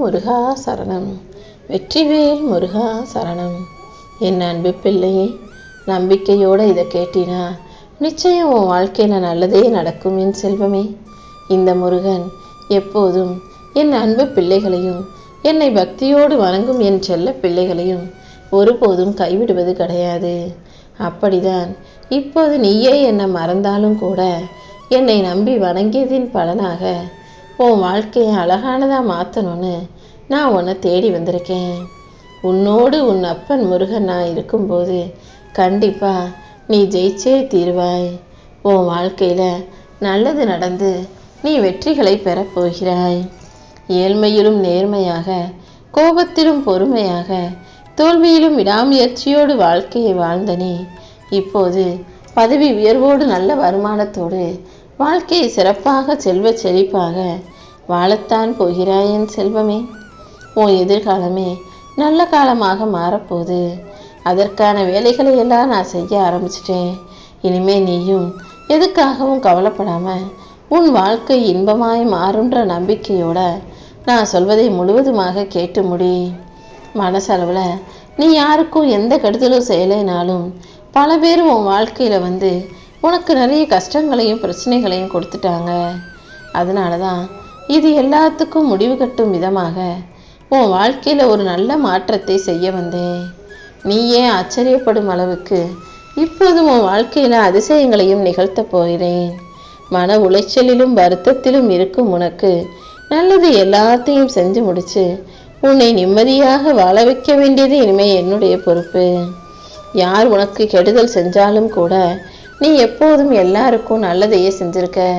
முருகா சரணம். வெற்றிவேல் முருகா சரணம். என் அன்பு பிள்ளையே நம்பிக்கையோடு இதை கேட்டினா நிச்சயம் உன் வாழ்க்கையில் நல்லதே நடக்கும் என் செல்வமே. இந்த முருகன் எப்போதும் என் அன்பு பிள்ளைகளையும் என்னை பக்தியோடு வணங்கும் என் செல்ல பிள்ளைகளையும் ஒருபோதும் கைவிடுவது கிடையாது. அப்படிதான் இப்போது நீயே என்னை மறந்தாலும் கூட என்னை நம்பி வணங்கியதின் பலனாக உன் வாழ்க்கையை அழகானதாக மாற்றணும்னு நான் உன்னை தேடி வந்திருக்கேன். உன்னோடு உன் அப்பன் முருகன் நான் இருக்கும்போது கண்டிப்பாக நீ ஜெயிச்சே தீர்வாய். உன் வாழ்க்கையில் நல்லது நடந்து நீ வெற்றிகளை பெறப்போகிறாய் ஏழ்மையிலும் நேர்மையாக கோபத்திலும் பொறுமையாக தோல்வியிலும் விடாமுயற்சியோடு வாழ்க்கையை வாழ்ந்த நீ இப்போது பதவி உயர்வோடு நல்ல வருமானத்தோடு வாழ்க்கையை சிறப்பாக செல்வ செழிப்பாக வாழத்தான் போகிறாய் என் செல்வமே. உன் எதிர்காலமே நல்ல காலமாக மாறப்போகுது. அதற்கான வேலைகளை எல்லாம் நான் செய்ய ஆரம்பிச்சிட்டேன். இனிமே நீயும் எதுக்காகவும் கவலைப்படாமல் உன் வாழ்க்கை இன்பமாய் மாறுன்ற நம்பிக்கையோட நான் சொல்வதை முழுவதுமாக கேட்டு முடி. மனசளவில் நீ யாருக்கும் எந்த கெடுதலும் செய்யலைனாலும் பல பேர் உன் வாழ்க்கையில் வந்து உனக்கு நிறைய கஷ்டங்களையும் பிரச்சனைகளையும் கொடுத்துட்டாங்க. அதனால தான் இது எல்லாத்துக்கும் முடிவு கட்டும் விதமாக உன் வாழ்க்கையில் ஒரு நல்ல மாற்றத்தை செய்ய வந்தேன். நீயே ஆச்சரியப்படும் அளவுக்கு இப்போது உன் வாழ்க்கையில் அதிசயங்களையும் நிகழ்த்தப் போகிறேன். மன உளைச்சலிலும் வருத்தத்திலும் இருக்கும் உனக்கு நல்லது எல்லாத்தையும் செஞ்சு முடிச்சு உன்னை நிம்மதியாக வாழ வைக்க வேண்டியது இனிமே என்னுடைய பொறுப்பு. யார் உனக்கு கெடுதல் செஞ்சாலும் கூட நீ எப்போதும் எல்லாருக்கும் நல்லதையே செஞ்சுருக்க.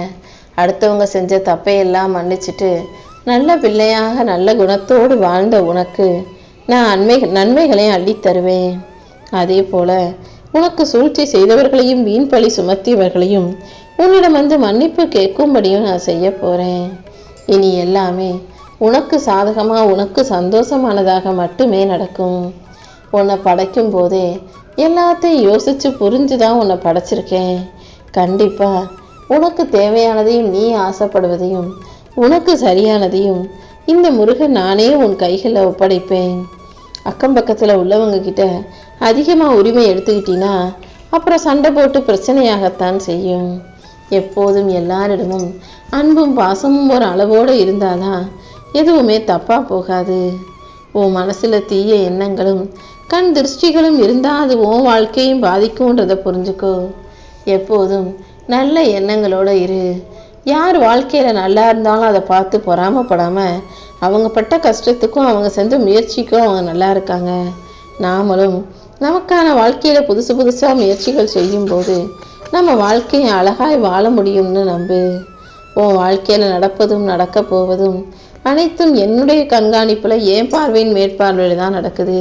அடுத்தவங்க செஞ்ச தப்பையெல்லாம் மன்னிச்சிட்டு நல்ல பிள்ளையாக நல்ல குணத்தோடு வாழ்ந்த உனக்கு நான் அண்மை நன்மைகளையும் அள்ளித் தருவேன். அதே போல உனக்கு சூழ்ச்சி செய்தவர்களையும் வீண் பழி சுமத்தியவர்களையும் உன்னிடம் வந்து மன்னிப்பு கேட்கும்படியும் நான் செய்ய போகிறேன் இனி எல்லாமே உனக்கு சாதகமாக உனக்கு சந்தோஷமானதாக மட்டுமே நடக்கும். உன்னை படைக்கும் போதே எல்லாத்தையும் யோசிச்சு புரிஞ்சு தான் உன்னை படைச்சிருக்கேன். கண்டிப்பாக உனக்கு தேவையானதையும் நீ ஆசைப்படுவதையும் உனக்கு சரியானதையும் இந்த முருகன் நானே உன் கைகளில் ஒப்படைப்பேன். அக்கம் பக்கத்தில் உள்ளவங்க கிட்ட அதிகமாக உரிமை எடுத்துக்கிட்டீன்னா அப்புறம் சண்டை போட்டு பிரச்சனையாகத்தான் செய்யும். எப்போதும் எல்லாரிடமும் அன்பும் பாசமும் ஒரு அளவோடு இருந்தாதான் எதுவுமே தப்பாக போகாது. உன் மனசில் தீய எண்ணங்களும் கண் திருஷ்டிகளும் இருந்தால் அது உன் வாழ்க்கையும் பாதிக்கும்ன்றதை புரிஞ்சுக்கோ. எப்போதும் நல்ல எண்ணங்களோடு இரு. யார் வாழ்க்கையில் நல்லா இருந்தாலும் அதை பார்த்து பொறாமப்படாமல் அவங்க பட்ட கஷ்டத்துக்கும் அவங்க செஞ்ச முயற்சிக்கும் அவங்க நல்லா இருக்காங்க. நாமளும் நமக்கான வாழ்க்கையில் புதுசு புதுசாக முயற்சிகள் செய்யும்போது நம்ம வாழ்க்கையை அழகாய் வாழ முடியும்னு நம்பு. உன் வாழ்க்கையில் நடப்பதும் நடக்க போவதும் அனைத்தும் என்னுடைய கண்காணிப்பில் என் பார்வையின் மேற்பார்வையில் தான் நடக்குது.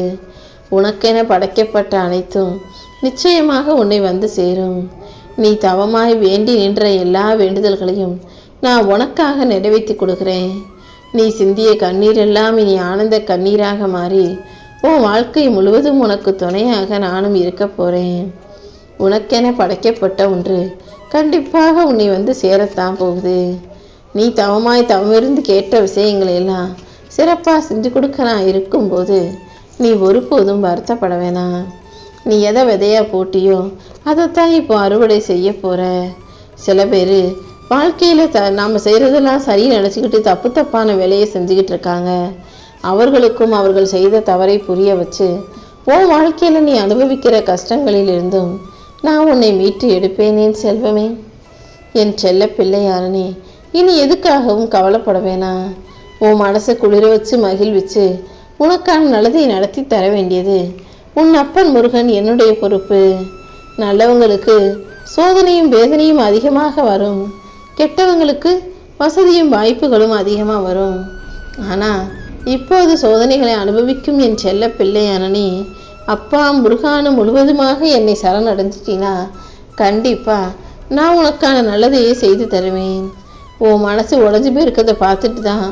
உனக்கென படைக்கப்பட்ட அனைத்தும் நிச்சயமாக உன்னை வந்து சேரும். நீ தவமாய் வேண்டி நின்ற எல்லா வேண்டுதல்களையும் நான் உனக்காக நிறைவேற்றி கொடுக்கிறேன். நீ சிந்திய கண்ணீர் எல்லாம் இனி ஆனந்த கண்ணீராக மாறி உன் வாழ்க்கை முழுவதும் உனக்கு துணையாக நானும் இருக்க போகிறேன் உனக்கென படைக்கப்பட்ட ஒன்று கண்டிப்பாக உன்னை வந்து சேரத்தான் போகுது. நீ தவமாய் தவமிருந்து கேட்ட விஷயங்களை எல்லாம் சிறப்பாக செஞ்சு கொடுக்க நான் இருக்கும்போது நீ ஒருபோதும் வருத்தப்பட வேணாம். நீ எதை விதையாக போட்டியோ அதைத்தான் இப்போ அறுவடை செய்ய போகிற சில பேர் வாழ்க்கையில் த நாம் செய்கிறதெல்லாம் சரி நினச்சிக்கிட்டு தப்பு தப்பான வேலையை செஞ்சுக்கிட்டு இருக்காங்க. அவர்களுக்கும் அவர்கள் செய்த தவறை புரிய வச்சு உன் வாழ்க்கையில் நீ அனுபவிக்கிற கஷ்டங்களிலிருந்தும் நான் உன்னை மீட்டு எடுப்பேனேன் செல்வமே. என் செல்ல பிள்ளையாரனே இனி எதுக்காகவும் கவலைப்பட வேணாம். உன் மனசை குளிர வச்சு மகிழ்விச்சு உனக்கான நல்லதை நடத்தி தர வேண்டியது. உன் அப்பன் முருகன் என்னுடைய பொறுப்பு. நல்லவங்களுக்கு சோதனையும் வேதனையும் அதிகமாக வரும். கெட்டவங்களுக்கு வசதியும் வாய்ப்புகளும் அதிகமாக வரும். ஆனால் இப்போது சோதனைகளை அனுபவிக்கும் என் செல்ல பிள்ளையான நீ அப்பா முருகானு முழுவதுமாக என்னை சரணடைஞ்சிட்டினா? கண்டிப்பாக நான் உனக்கான நல்லதையே செய்து தருவேன். உன் மனசு உடஞ்சி போயிருக்கிறத பார்த்துட்டு தான்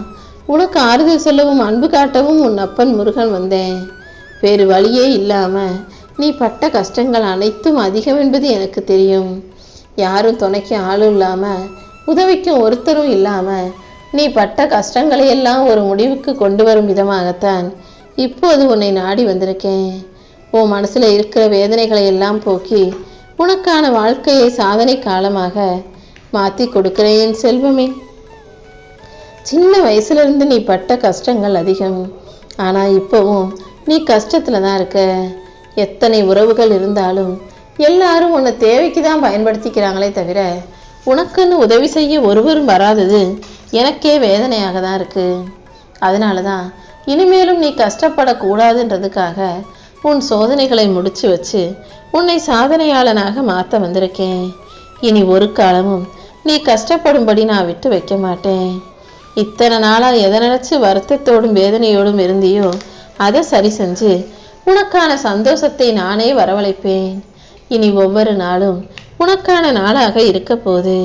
உனக்கு ஆறுதல் சொல்லவும் அன்பு காட்டவும் உன் அப்பன் முருகன் வந்தேன். வேறு வழியே இல்லாமல் நீ பட்ட கஷ்டங்கள் அனைத்தும் அதிகம் என்பது எனக்கு தெரியும். யாரும் துணைக்கு ஆளும் இல்லாமல் உதவிக்கும் ஒருத்தரும் இல்லாமல் நீ பட்ட கஷ்டங்களை எல்லாம் ஒரு முடிவுக்கு கொண்டு வரும் விதமாகத்தான் இப்போது உன்னை நாடி வந்திருக்கேன். உன் மனசில் இருக்கிற வேதனைகளை எல்லாம் போக்கி உனக்கான வாழ்க்கையை சாதனை காலமாக மாற்றி கொடுக்கிறேன் செல்வமே. சின்ன வயசுலேருந்து நீ பட்ட கஷ்டங்கள் அதிகம். ஆனால் இப்போவும் நீ கஷ்டத்தில் தான் இருக்க. எத்தனை உறவுகள் இருந்தாலும் எல்லாரும் உன்னை தேவைக்கு தான் பயன்படுத்திக்கிறாங்களே தவிர உனக்குன்னு உதவி செய்ய ஒருவரும் வராதது எனக்கே வேதனையாக தான் இருக்குது அதனால தான் இனிமேலும் நீ கஷ்டப்படக்கூடாதுன்றதுக்காக உன் சோதனைகளை முடிச்சு வச்சு உன்னை சாதனையாளனாக மாற்ற வந்திருக்கேன். இனி ஒரு காலமும் நீ கஷ்டப்படும்படி நான் விட்டு வைக்க மாட்டேன். இத்தனை நாளாக எதை நினச்சி வருத்தத்தோடும் வேதனையோடும் இருந்தியோ அதை சரி செஞ்சு உனக்கான சந்தோஷத்தை நானே வரவழைப்பேன். இனி ஒவ்வொரு நாளும் உனக்கான நாளாக இருக்க போகுது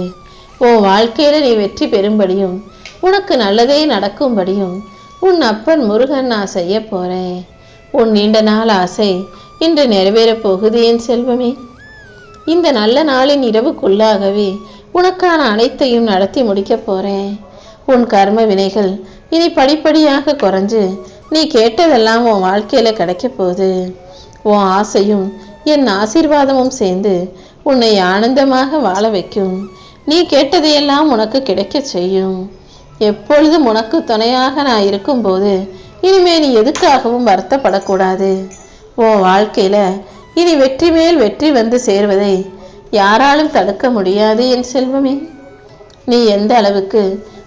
உன் வாழ்க்கையில் நீ வெற்றி பெறும்படியும் உனக்கு நல்லதே நடக்கும்படியும் உன் அப்பன் முருகன் நான் செய்ய போகிறேன் உன் நீண்ட நாள் ஆசை இன்று நிறைவேறப் போகுது என் செல்வமே. இந்த நல்ல நாளின் இரவுக்குள்ளாகவே உனக்கான அனைத்தையும் நடத்தி முடிக்கப் போகிறேன் உன் கர்ம வினைகள் இனி படிப்படியாக குறைஞ்சு நீ கேட்டதெல்லாம் உன் வாழ்க்கையில கிடைக்க போகுது. உன் ஆசையும் என் ஆசீர்வாதமும் சேர்ந்து உன்னை ஆனந்தமாக வாழ வைக்கும். நீ கேட்டதையெல்லாம் உனக்கு கிடைக்க செய்யும். எப்பொழுதும் உனக்கு துணையாக நான் இருக்கும்போது இனிமே நீ எதுக்காகவும் வருத்தப்படக்கூடாது. உன் வாழ்க்கையில இனி வெற்றி மேல் வெற்றி வந்து சேர்வதை யாராலும் தடுக்க முடியாது என் செல்வமே. நீ எந்த அளவுக்கு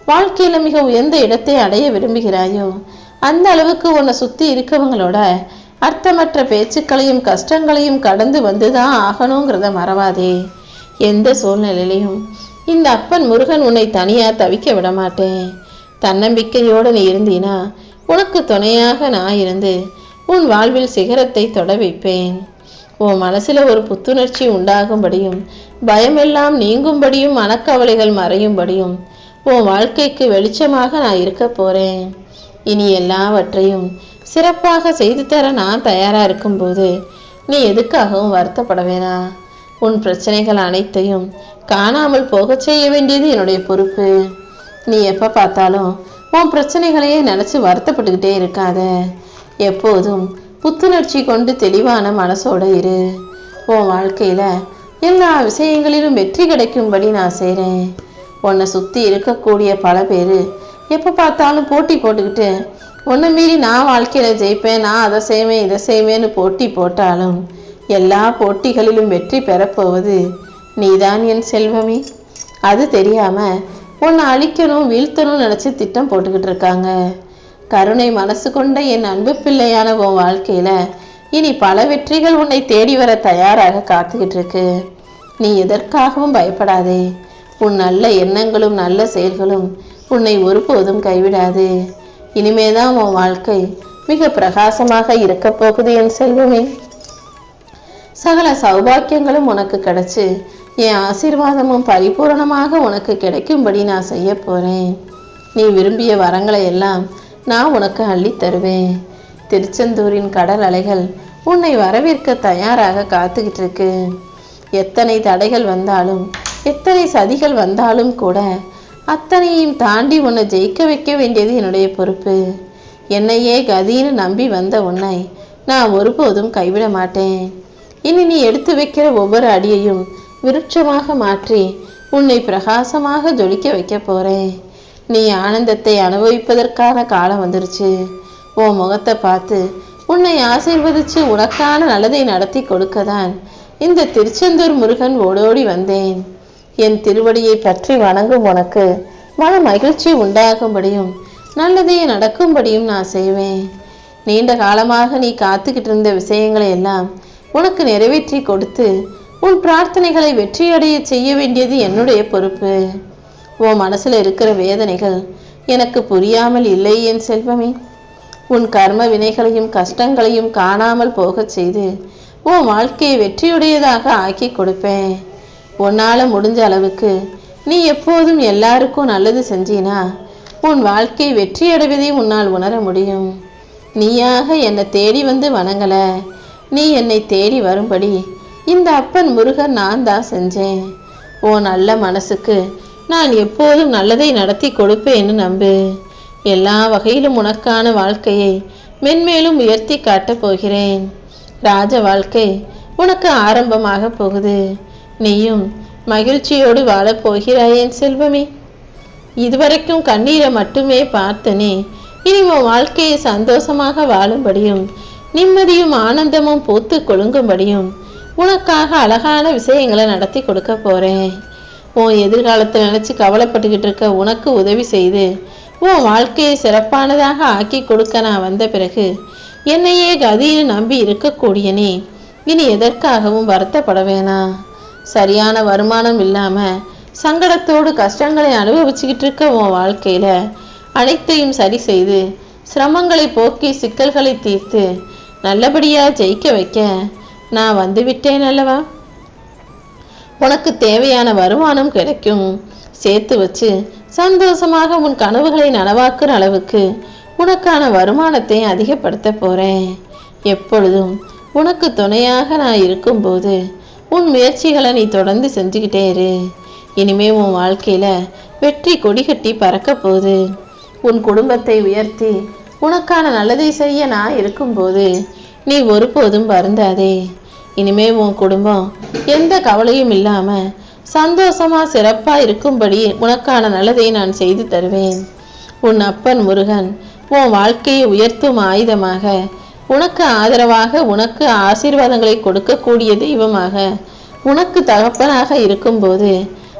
வாழ்க்கையில மிக உயர்ந்த இடத்தை அடைய விரும்புகிறாயோ? அந்த அளவுக்கு உன்னை சுத்தி இருக்கவங்களோட அர்த்தமற்ற பேச்சுக்களையும் கஷ்டங்களையும் கடந்து வந்துதான் ஆகணுங்கிறத மறவாதே. எந்த சூழ்நிலையிலையும் இந்த அப்பன் முருகன் உன்னை தனியாக தவிக்க விட மாட்டேன் தன்னம்பிக்கையோடு நீ இருந்தீனா உனக்கு துணையாக நான் இருந்து உன் வாழ்வில் சிகரத்தை தொட வைப்பேன். உன் மனசுல ஒரு புத்துணர்ச்சி உண்டாகும்படியும் பயமெல்லாம் நீங்கும்படியும் மனக்கவலைகள் மறையும்படியும் உன் வாழ்க்கைக்கு வெளிச்சமாக நான் இருக்க போறேன். இனி எல்லாவற்றையும் சிறப்பாக செய்து தர நான் தயாரா இருக்கும்போது நீ எதுக்காகவும் வருத்தப்பட வேணாம் உன் பிரச்சனைகள் அனைத்தையும் காணாமல் போகச் செய்ய வேண்டியது என்னுடைய பொறுப்பு. நீ எப்ப பார்த்தாலும் உன் பிரச்சனைகளையே நினைச்சு வருத்தப்பட்டுக்கிட்டே இருக்காத. எப்போதும் புத்துணர்ச்சி கொண்டு தெளிவான மனசோட இரு. உன் வாழ்க்கையில எல்லா விஷயங்களிலும் வெற்றி கிடைக்கும்படி நான் செய்றேன். உன்னை சுற்றி இருக்கக்கூடிய பல பேர். எப்போ பார்த்தாலும் போட்டி போட்டுக்கிட்டு உன்னை மீறி நான் வாழ்க்கையில் ஜெயிப்பேன் நான் அதை செய்வேன் இதை செய்வேன்னு போட்டி போட்டாலும் எல்லா போட்டிகளிலும் வெற்றி பெறப்போவது நீதான் என் செல்வமே. அது தெரியாமல் உன்னை அழிக்கணும் வீழ்த்தணும்னு நினச்சி திட்டம் போட்டுக்கிட்டு இருக்காங்க. கருணை மனசு கொண்ட என் அன்பு பிள்ளையான உன் வாழ்க்கையில் இனி பல வெற்றிகள் உன்னை தேடி வர தயாராக காத்துக்கிட்டு இருக்கு. நீ எதற்காகவும் பயப்படாதே. உன் நல்ல எண்ணங்களும் நல்ல செயல்களும் உன்னை ஒருபோதும் கைவிடாது. இனிமேதான் உன் வாழ்க்கை மிக பிரகாசமாக இருக்கப் போகுது என் செல்வமே. சகல சௌபாக்கியங்களும் உனக்கு கிடைச்சு என் ஆசீர்வாதமும் பரிபூரணமாக உனக்கு கிடைக்கும்படி நான் செய்ய போகிறேன் நீ விரும்பிய வரங்களை எல்லாம் நான் உனக்கு அள்ளித் தருவேன். திருச்செந்தூரின் கடல் அலைகள் உன்னை வரவேற்க தயாராக காத்துக்கிட்டு இருக்கு. எத்தனை தடைகள் வந்தாலும் எத்தனை சதிகள் வந்தாலும் கூட அத்தனையும் தாண்டி உன்னை ஜெயிக்க வைக்க வேண்டியது என்னுடைய பொறுப்பு. என்னையே கதின்னு நம்பி வந்த உன்னை நான் ஒருபோதும் கைவிட மாட்டேன். இனி நீ எடுத்து வைக்கிற ஒவ்வொரு அடியையும் விருட்சமாக மாற்றி உன்னை பிரகாசமாக ஜொலிக்க வைக்க போறேன். நீ ஆனந்தத்தை அனுபவிப்பதற்கான காலம் வந்துருச்சு. உன் முகத்தை பார்த்து உன்னை ஆசீர்வதிச்சு உனக்கான நல்லதை நடத்தி கொடுக்கதான் இந்த திருச்செந்தூர் முருகன் ஓடோடி வந்தேன். என் திருவடியை பற்றி வணங்கும் உனக்கு மன மகிழ்ச்சி உண்டாகும்படியும் நல்லதே நடக்கும்படியும் நான் செய்வேன். நீண்ட காலமாக நீ காத்துக்கிட்டு இருந்த விஷயங்களை எல்லாம் உனக்கு நிறைவேற்றி கொடுத்து உன் பிரார்த்தனைகளை வெற்றியடைய செய்ய வேண்டியது என்னுடைய பொறுப்பு. உன் மனசில் இருக்கிற வேதனைகள் எனக்கு புரியாமல் இல்லை என் செல்வமே. உன் கர்ம வினைகளையும் கஷ்டங்களையும் காணாமல் போகச் செய்து உன் வாழ்க்கையை வெற்றியுடையதாக ஆக்கி கொடுப்பேன். உன்னால் முடிஞ்ச அளவுக்கு நீ எப்போதும் எல்லாருக்கும் நல்லது செஞ்சினா உன் வாழ்க்கை வெற்றியடைவதை உன்னால் உணர முடியும். நீயாக என்னை தேடி வந்து வணங்கல. நீ என்னை தேடி வரும்படி இந்த அப்பன் முருகன் நான் தான் செஞ்சேன். ஓ நல்ல மனசுக்கு நான் எப்போதும் நல்லதை நடத்தி கொடுப்பேன்னு நம்பு. எல்லா வகையிலும் உனக்கான வாழ்க்கையை மென்மேலும் உயர்த்தி காட்டப் போகிறேன். ராஜ வாழ்க்கை உனக்கு ஆரம்பமாக போகுது. நீயும் மகிழ்ச்சியோடு வாழப்போகிறாயேன் செல்வமே. இதுவரைக்கும் கண்ணீரை மட்டுமே பார்த்தனே இனி உன் வாழ்க்கையை சந்தோஷமாக வாழும்படியும் நிம்மதியும் ஆனந்தமும் பூத்து கொழுங்கும்படியும் உனக்காக அழகான விஷயங்களை நடத்தி கொடுக்க போகிறேன் உன் எதிர்காலத்தை நினச்சி கவலைப்பட்டுக்கிட்டு இருக்க உனக்கு உதவி செய்து உன் வாழ்க்கையை சிறப்பானதாக ஆக்கி கொடுக்க நான் வந்த பிறகு என்னையே கதியில் நம்பி இருக்கக்கூடிய நீ இனி எதற்காகவும் வருத்தப்பட வேணாம். சரியான வருமானம் இல்லாம சங்கடத்தோடு கஷ்டங்களை அனுபவிச்சுக்கிட்டு இருக்க உன் வாழ்க்கையில அனைத்தையும் சரி செய்து சிரமங்களை போக்கி சிக்கல்களை தீர்த்து நல்லபடியா ஜெயிக்க வைக்க நான் வந்து விட்டேன் அல்லவா? உனக்கு தேவையான வருமானம் கிடைக்கும். சேர்த்து வச்சு சந்தோஷமாக உன் கனவுகளை நனவாக்குற அளவுக்கு உனக்கான வருமானத்தை அதிகப்படுத்த போறேன். எப்பொழுதும் உனக்கு துணையாக நான் இருக்கும்போது உன் முயற்சிகளை நீ தொடர்ந்து செஞ்சுக்கிட்டே இரு. இனிமே உன் வாழ்க்கையில் வெற்றி கொடி கட்டி பறக்க போகுது. உன் குடும்பத்தை உயர்த்தி உனக்கான நல்லதை செய்ய நான் இருக்கும்போது நீ ஒருபோதும் வருந்தாதே. இனிமே உன் குடும்பம் எந்த கவலையும் இல்லாமல் சந்தோஷமா சிறப்பாக இருக்கும்படி உனக்கான நல்லதை நான் செய்து தருவேன். உன் அப்பன் முருகன் உன் வாழ்க்கையை உயர்த்தும் ஆயுதமாக உனக்கு ஆதரவாக உனக்கு ஆசீர்வாதங்களை கொடுக்கக்கூடிய தெய்வமாக உனக்கு தகப்பனாக இருக்கும்போது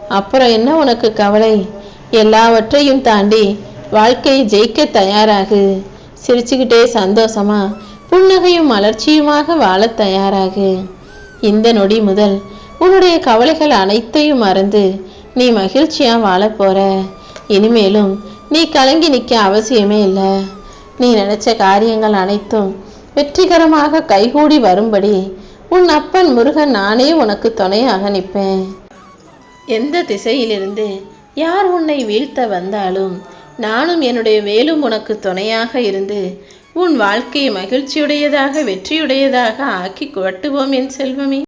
அப்புறம் என்ன உனக்கு கவலை? எல்லாவற்றையும் தாண்டி வாழ்க்கையை ஜெயிக்க தயாராகு. சிரிச்சுக்கிட்டே சந்தோஷமா புன்னகையும் மலர்ச்சியுமாக வாழத் தயாராகு. இந்த நொடி முதல் உன்னுடைய கவலைகள் அனைத்தையும் மறந்து நீ மகிழ்ச்சியா வாழப் போற. இனிமேலும் நீ கலங்கி நிற்க அவசியமே இல்லை. நீ நினைச்ச காரியங்கள் அனைத்தும் வெற்றிகரமாக கைகூடி வரும்படி உன் அப்பன் முருகன் நானே உனக்கு துணையாக நிற்பேன். எந்த திசையிலிருந்து யார் உன்னை வீழ்த்த வந்தாலும் நானும் என்னுடைய வேலும் உனக்கு துணையாக இருந்து உன் வாழ்க்கையை மகிழ்ச்சியுடையதாக வெற்றியுடையதாக ஆக்கி குவட்டுவோம் என் செல்வமே.